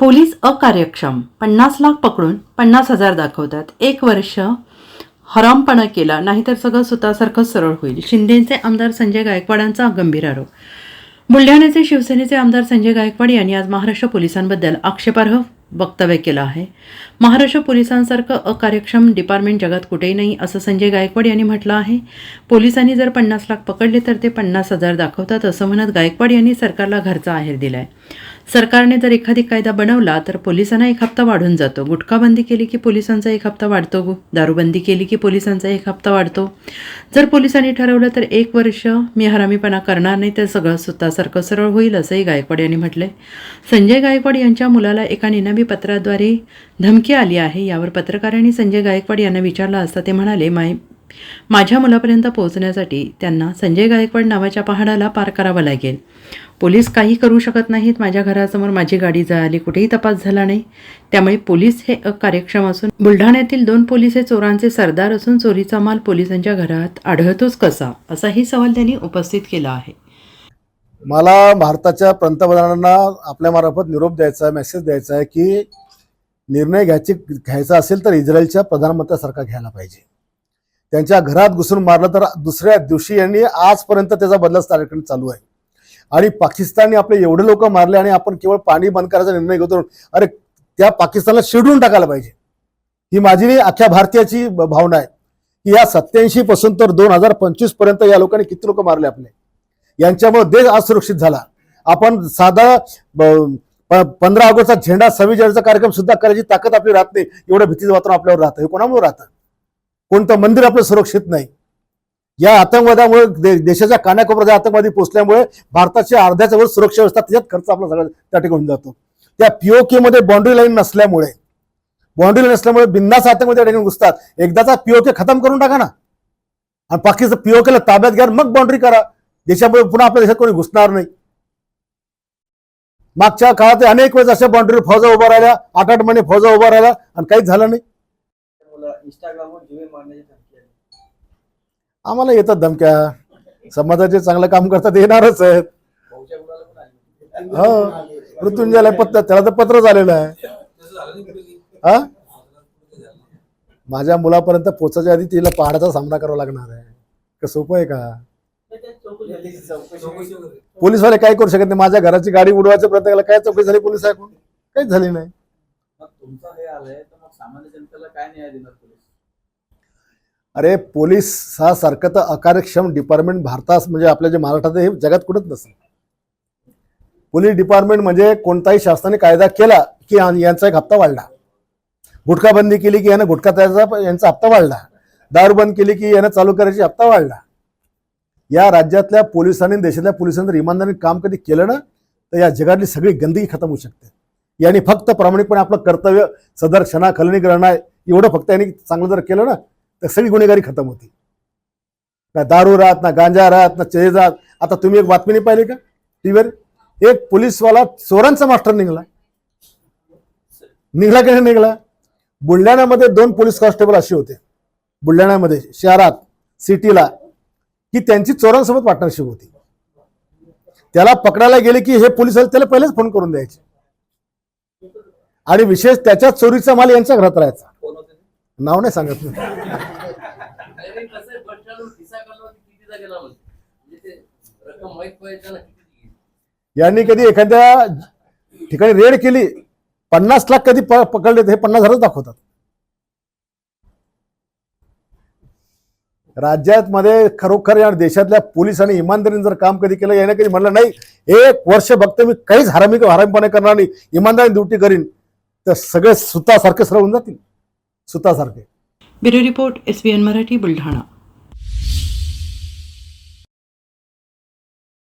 Police अकार्यक्षम पन्नास लाख पकडून पन्नास हजार दाखवतात. एक वर्ष हरामपणा केला नाहीतर सगळं सुतासारखं सरळ होईल. शिंदेचे आमदार संजय गायकवाडांचा गंभीर आरोप. बुलढाण्याचे शिवसेनेचे आमदार संजय गायकवाड यांनी आज महाराष्ट्र पोलिसांबद्दल आक्षेपार्ह वक्तव्य केलं आहे. महाराष्ट्र पोलिसांसारखं अकार्यक्षम डिपार्टमेंट जगात कुठेही नाही असं संजय गायकवाड यांनी म्हटलं आहे. पोलिसांनी जर पन्नास लाख पकडले तर ते पन्नास हजार दाखवतात असं म्हणत गायकवाड यांनी सरकारला घरचा आहेर दिलाय. सरकारने जर एखादी कायदा बनवला तर पोलिसांना एक हप्ता वाढून जातो. गुटखाबंदी केली की पोलिसांचा एक हप्ता वाढतो? दारूबंदी केली की पोलिसांचा एक हप्ता वाढतो? जर पोलिसांनी ठरवलं तर एक वर्ष मी हरामीपणा करणार नाही तर सगळं स्वतःसारखं सरळ होईल असंही गायकवाड यांनी म्हटलंय. संजय गायकवाड यांच्या मुलाला एका निनामी पत्राद्वारे धमकी आली आहे. यावर पत्रकारांनी संजय गायकवाड यांना विचारलं असता ते म्हणाले माय माझ्या मुलापर्यंत पोहोचण्यासाठी त्यांना संजय गायकवाड नावाच्या पहाडाला पार करावं लागेल. पोलीस काही करू शकत नाहीत माझ्या घरासमोर माझी गाडी जळाली कुठेही तपास झाला नाही. त्यामुळे पोलीस हे अकार्यक्षम असून बुलढाण्यातील दोन पोलीस हे चोरांचे सरदार असून चोरीचा माल पोलिसांच्या घरात आढळतोच कसा असाही सवाल त्यांनी उपस्थित केला आहे. मला भारताच्या पंतप्रधानांना आपल्या मार्फत निरोप द्यायचा आहे मेसेज द्यायचा आहे की निर्णय घ्यायची घ्यायचा असेल तर इस्रायलच्या प्रधानमंत्र्यासारखा घ्यायला पाहिजे. त्यांच्या घरात घुसून मारलं तर दुसऱ्या दिवशी यांनी आजपर्यंत त्याचा बदलाच कार्यक्रम चालू आहे. आणि पाकिस्तानने आपले एवढे लोक मारले आणि आपण केवळ पाणी बंद करायचा निर्णय घेतो अरे त्या पाकिस्तानला शिडून टाकायला पाहिजे. ही माझी अख्ख्या भारतीयाची भावना आहे. की या सत्याऐंशी पासून तर दोन हजार पंचवीसपर्यंत या लोकांनी किती लोक मारले आपले? यांच्यामुळे देश असुरक्षित झाला. आपण साधा प- पंधरा ऑगस्टचा झेंडा सव्वीस जानेवारीचा कार्यक्रम सुद्धा करायची ताकद आपली राहत नाही. एवढं भीतीचं वातावरण आपल्यावर राहतं. हे कोणामुळे राहतं? कोणतं मंदिर आपलं सुरक्षित नाही. या आतंकवादामुळे दे- देशाच्या कानाकोपऱ्यात आतंकवादी पोचल्यामुळे भारताच्या अर्ध्याच्या वर सुरक्षा व्यवस्था त्याच्यात खर्च आपला सगळा त्या ठिकाणी होऊन जातो. त्या पीओके मध्ये बाउंड्री लाईन नसल्यामुळे बाउंड्री लाईन नसल्यामुळे बिंदास आतंकवादी त्या ठिकाणी घुसतात. एकदाचा पीओके खतम करून टाका ना. आणि पाकिस्तान पीओकेला ताब्यात घ्या मग बाउंड्री करा. देशामुळे पुन्हा आपल्या देशात कोणी घुसणार नाही. मागच्या काळात अनेक वेळेस अशा बाउंड्रीवर फौजा उभा राहिल्या आठ आठ महिने फौजा उभा राहिल्या आणि काहीच झालं नाही. इंस्टाग्रामवर जीवे मारण्याची धमकी आली. आम्हाला येतात धमक्या. समाजाचे चांगलं काम करतात येणारच आहेत. भाऊच्या मुलाला पण आली. हो मृत्युंजयला पत्र त्याला तर पत्र झालेलं आहे. हा? माझ्या मुलापर्यंत पोचायच्या आधी तिला पहाडाचा सामना करावा लागणार आहे. का सोपं आहे का? चौकशी चौकशी पोलीसवाले काय करू शकत नाही? माझ्या घराची गाडी उडवायचा प्रयत्न केला काय चौकशी झाली पोलीस ऐकून काहीच झाली नाही. मग तुमचं हे आलंय तर मग सामान्य जनतेला काय न्याय देणार पोलीस? अरे पोलीस हा सारखं तर अकार्यक्षम डिपार्टमेंट भारतात म्हणजे आपल्या जे महाराष्ट्रात हे जगात कुठंच नसेल. पोलीस डिपार्टमेंट म्हणजे कोणताही शासनाने कायदा केला की यांचा एक हप्ता वाढला. गुटखाबंदी केली की यानं गुटखा त्याचा यांचा हप्ता वाढला. दारू बंद केली की यानं चालू करायची हप्ता वाढला. या राज्यातल्या पोलिसांनी देशातल्या पोलिसांनी जर इमानदारीने काम कधी केलं ना तर या जगातली सगळी गंदगी खतम होऊ शकते. यांनी फक्त प्रामाणिकपणे आपलं कर्तव्य सदर क्षणा खलनी ग्रहण आहे एवढं फक्त यांनी चांगलं जर केलं ना तर सगळी गुन्हेगारी खतम होती. ना दारू राहत ना गांजा राहत ना चेज राहत. आता तुम्ही एक बातमी नाही पाहिली का? टीव्हीवर? एक पोलीसवाला चोरांचा मास्टर निघाला. निघला की नाही निघाला? बुलढाण्यामध्ये दोन पोलीस कॉन्स्टेबल असे होते. बुलढाण्यामध्ये शहरात सिटीला की त्यांची चोरांसोबत पार्टनरशिप होती. त्याला पकडायला गेले की हे पोलीस त्याला पहिलेच फोन करून द्यायचे. आणि विशेष त्याच्या चोरीचा माल यांच्या घरात राहायचा. नाव नाही सांगत यांनी कधी एखाद्या ठिकाणी रेड केली पन्नास लाख कधी पकडले हे पन्नास हजारच दाखवतात. राज्यात मध्ये खरोखर या देशातल्या पोलिसांनी इमानदारीने जर काम कधी केलं याने कधी म्हणलं नाही एक वर्ष बघतो मी काहीच हरामी हरामीपणे करणार नाही इमानदारी ड्युटी करीन तर सगळे सुतासारखे सरळ होऊन जातील. सुतासारखे. Bureau report S B N Marathi Buldhana.